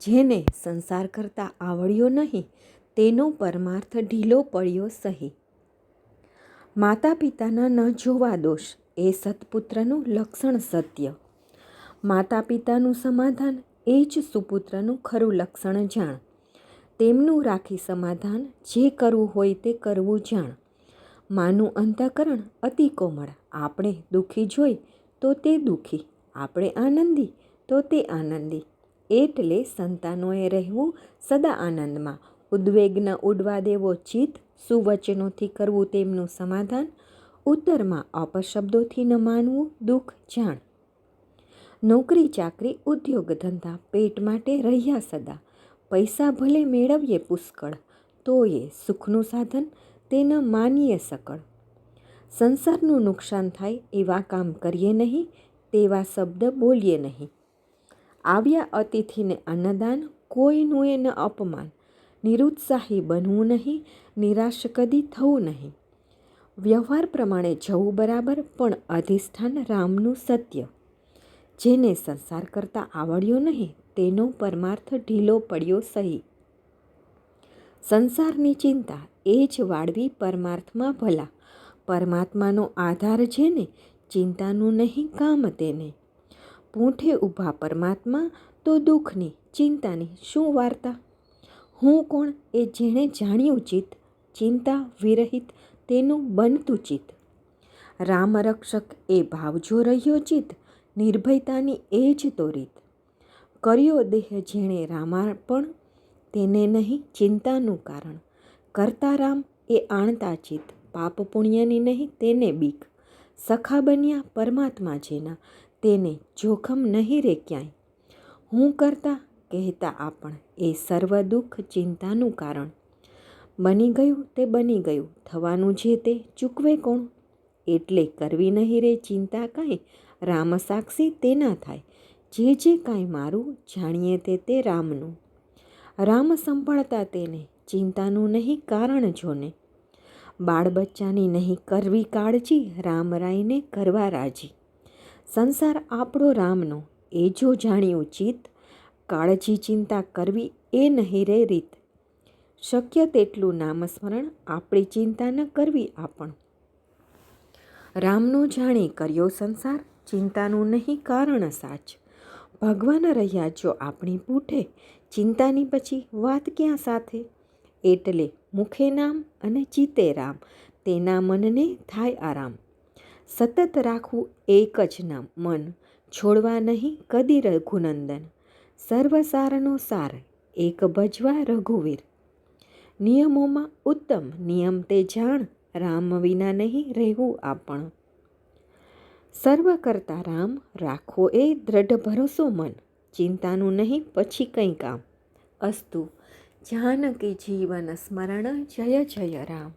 જેને સંસાર કરતાં આવડ્યો નહીં, તેનો પરમાર્થ ઢીલો પડ્યો સહી. માતા પિતાના ન જોવા દોષ એ સત્પુત્રનું લક્ષણ સત્ય. માતા પિતાનું સમાધાન એ જ સુપુત્રનું ખરું લક્ષણ જાણ. તેમનું રાખી સમાધાન જે કરવું હોય તે કરવું જાણ. માનું અંતઃકરણ અતિ કોમળ, આપણે દુઃખી જોઈ તો તે દુઃખી, આપણે આનંદી તો તે આનંદી. એટલે સંતાનોએ રહેવું સદા આનંદમાં. ઉદ્વેગન ઉડવા દેવો ચિત્ત, સુવચનોથી કરવું તેમનું સમાધાન, ઉત્તરમાં અપશબ્દોથી ન માનવું દુઃખ, જાણ. નોકરી ચાકરી, ઉદ્યોગ ધંધા, પેટ માટે રહ્યા સદા. પૈસા ભલે મેળવીએ પુષ્કળ, તોયે સુખનું સાધન તે ન માનીએ સકળ. સંસારનું નુકસાન થાય એવા કામ કરીએ નહીં, તેવા શબ્દ બોલીએ નહીં. આવ્યા અતિથિને અન્નદાન, કોઈનું એ ન અપમાન. નિરુત્સાહી બનવું નહીં, નિરાશ કદી થવું નહીં. વ્યવહાર પ્રમાણે જવું બરાબર, પણ અધિષ્ઠાન રામનું સત્ય. જેને સંસાર કરતાં આવડ્યો નહીં, તેનો પરમાર્થ ઢીલો પડ્યો સહી. સંસારની ચિંતા એ જ વાળવી પરમાર્થમાં ભલા. પરમાત્માનો આધાર છે ને ચિંતાનું નહીં કામ તેને. પૂંઠે ઊભા પરમાત્મા તો દુઃખની, ચિંતાની શું વાર્તા? હું કોણ એ જેણે જાણ્યું ચિત્ત? ચિંતા વિરહિત તેનું બનતું ચિત્ત. રામ રક્ષક એ ભાવ જો રહ્યો ચિત્ત, નિર્ભયતાની એ જ તો રીત. કર્યો દેહ જેણે રામાર્પણ, તેને નહીં ચિંતાનું કારણ. કરતા રામ એ આણતા ચિત્ત, પાપ પુણ્યની નહીં તેને બીક. સખા બન્યા પરમાત્મા જેના તેને જોખમ નહીં રે ક્યાંય. હું કરતા કહેતા આપણ એ સર્વ દુઃખ ચિંતાનું કારણ. બની ગયું તે બની ગયું, થવાનું છે તે ચૂકવે કોણ? એટલે કરવી નહીં રે ચિંતા કાંઈ, રામ સાક્ષી તેના થાય. જે જે કાંઈ મારું, જાણીએ તે તે રામનું. રામ સંભળતા તેને ચિંતાનું નહીં કારણ જોને. બાળ બચ્ચાની નહીં કરવી કાળજી, રામ રાયને કરવા રાજી. સંસાર આપણો રામનો. એ જો જાણ્યું ચિત્ત કાળજી ચિંતા કરવી એ નહીં રે રીત. શક્ય તેટલું નામસ્મરણ આપણી ચિંતા ન કરવી આપણ. રામનો જાણે કર્યો સંસાર, ચિંતાનું નહીં કારણ સાચ. ભગવાન રહ્યા જો આપણી પૂઠે, ચિંતાની પછી વાત ક્યાં સાથે? એટલે મુખે નામ અને ચિતે રામ. તેના મનને થાય આરામ. સતત રાખવું એક જ નામ મન. છોડવા નહીં કદી રઘુનંદન. સર્વસારનો સાર, એક ભજવા રઘુવીર. નિયમોમાં ઉત્તમ નિયમ તે જાણ, રામ વિના નહીં રહેવું આપણ. સર્વ કરતા રામ, રાખો એ દ્રઢ ભરોસો મન. ચિંતાનું નહીં પછી કંઈ કામ. અસ્તુ, જાનકી જીવન સ્મરણ, જય જય રામ.